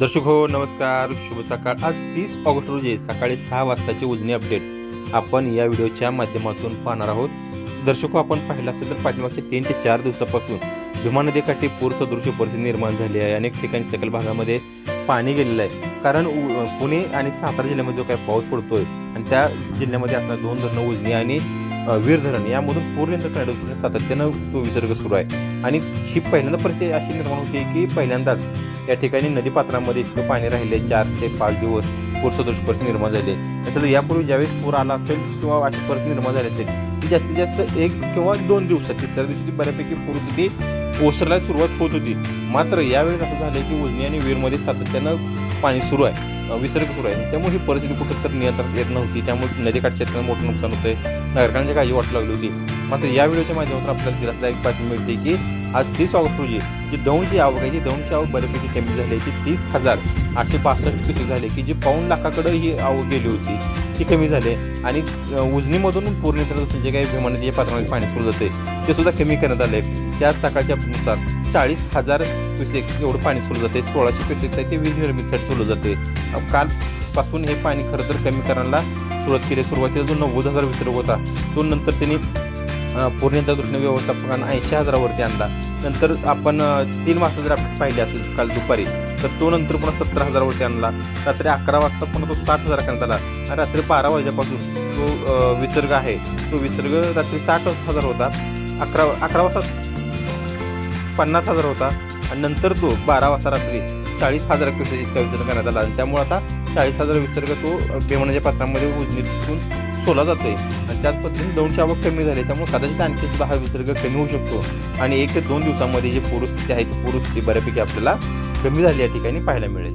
दर्शक हो नमस्कार. शुभ सकाळ. आज तीस ऑगस्ट रोजी सकाळी सहा वाजताची उजनी अपडेट आपण या व्हिडिओच्या माध्यमातून पाहणार आहोत. दर्शक हो आपण पाहिलं असेल तर पाठीमागच्या तीन ते चार दिवसापासून भीमा नदीकाठी पूर सदृश्य परिस्थिती निर्माण झाली आहे. अनेक ठिकाणी सकल भागामध्ये पाणी गेलेलं आहे. कारण उ- पुणे आणि सातारा जिल्ह्यामध्ये जो काही पाऊस पडतोय आणि त्या जिल्ह्यामध्ये आता दोन धरणं उजनी आणि वीर धरण यामधून पूर्ण करण्याचं सातत्यानं तो विसर्ग सुरू आहे. आणि ही पहिल्यांदा परिस्थिती अशी निर्माण होते की पहिल्यांदाच या ठिकाणी नदीपात्रामध्ये इतकं पाणी राहिले चार ते पाच दिवस पूर सदृश परिस्थिती निर्माण झाली. त्याच्यात यापूर्वी ज्यावेळेस पूर आला असेल किंवा अशी परिस्थिती निर्माण झाली असेल ती जास्तीत जास्त एक किंवा दोन दिवसात तिसऱ्या दिवशी ती बऱ्यापैकी पूरस्थिती ओसरायला सुरुवात होत होती. मात्र यावेळेस असं झालं की उजनी आणि वीरमध्ये सातत्यानं पाणी सुरू आहे विसर्ग सुरू आहे. त्यामुळे ही परिस्थिती कुठं तर नियंत्रणात येत नव्हती. त्यामुळे नदीकाठच्या शेतकऱ्यांना मोठं नुकसान होतंय. नागरिकांची काळजी वाटू लागली होती. मात्र या व्हिडिओच्या माध्यमातून आपल्याला दिलासा एक बातमी मिळते की आज तीस ऑगस्ट रोजी जी दौंडची आवक आहे ती दौंडची आवक बऱ्यापैकी कमी झाली आहे ती तीस हजार आठशे पासष्ट किती झाली की जी पाऊण लाखाकडे ही आवक गेली होती ती कमी झाली आहे. आणि उजनीमधून पूर्ण जे काही विमानाच्या पात्रामध्ये पाणी सोडलं जाते ते सुद्धा कमी करण्यात आले त्याच सकाळच्या नुसार चाळीस हजार क्युसेक एवढं पाणी सोडलं जाते सोळाशे क्युसेक आहे ते वीज निर्मितीसाठी सोडलं जाते कालपासून हे पाणी खरं तर कमी करायला सुरुवात केली सुरुवातीला जो नव्वद हजार विसर्ग होता तो नंतर त्यांनी अ, दृष्टीने व्यवस्थापकांना ऐंशी हजारावरती आणला. नंतर आपण तीन वाजता जर आपण पाहिले असेल काल दुपारी तर तो नंतर पुन्हा सत्तर हजारावरती आणला. रात्री अकरा वाजता पुन्हा तो साठ हजार करण्यात आला. आणि रात्री बारा वाजल्यापासून जो विसर्ग आहे. तो विसर्ग रात्री साठ हजार होता. अकरा अकरा वाजता पन्नास हजार होता. आणि नंतर तो बारा वाजता रात्री चाळीस हजार इतका विसर्ग करण्यात आला. आणि त्यामुळे आता चाळीस हजार विसर्ग तो बेमनाच्या म्हणजे पात्रामध्ये उजनीतून सोला जातोय. आहे त्याच पद्धतीने दोनशे आवक कमी झाली त्यामुळे कदाचित आणखी सुद्धा हा विसर्ग कमी होऊ शकतो. आणि एक ते दोन दिवसामध्ये जी पूरस्थिती आहे ती पूरस्थिती बऱ्यापैकी आपल्याला कमी झाली या ठिकाणी पाहायला मिळेल.